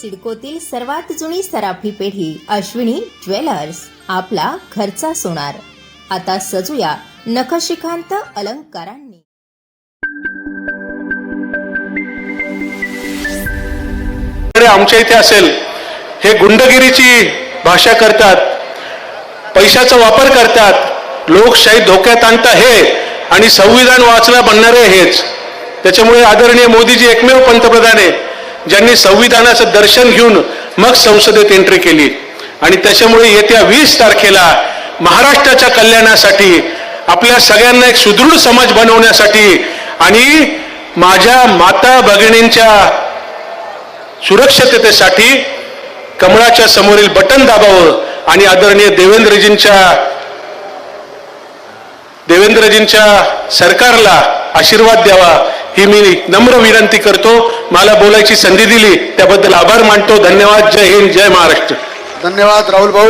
सिडकोतील सर्वात जुनी सराफी पेढी अश्विनी ज्वेलर्स आपला घरचा सोनार. आता सजूया नखशिखांत अलंकारांनी. आमच्या इथे असेल हे गुंडगिरीची भाषा करतात पैशाचा वापर करतात लोकशाही धोक्यात आणता हे आणि संविधान वाचला बनणारे हेच. त्याच्यामुळे आदरणीय मोदीजी एकमेव पंतप्रधान आहे ज्यांनी संविधानाचं दर्शन घेऊन मग संसदेत एंट्री केली. आणि त्याच्यामुळे येत्या वीस तारखेला महाराष्ट्राच्या कल्याणासाठी आपल्या सगळ्यांना एक सुदृढ समाज बनवण्यासाठी आणि माझ्या माता भगिनींच्या सुरक्षिततेसाठी कमळाच्या समोरील बटन दाबावं आणि आदरणीय देवेंद्रजींच्या देवेंद्रजींच्या सरकारला आशीर्वाद द्यावा ही मी नम्र विनंती करतो. मला बोलायची संधी दिली. त्याबद्दल आभार मानतो. धन्यवाद. जय हिंद. जय महाराष्ट्र. धन्यवाद राहुल भाऊ.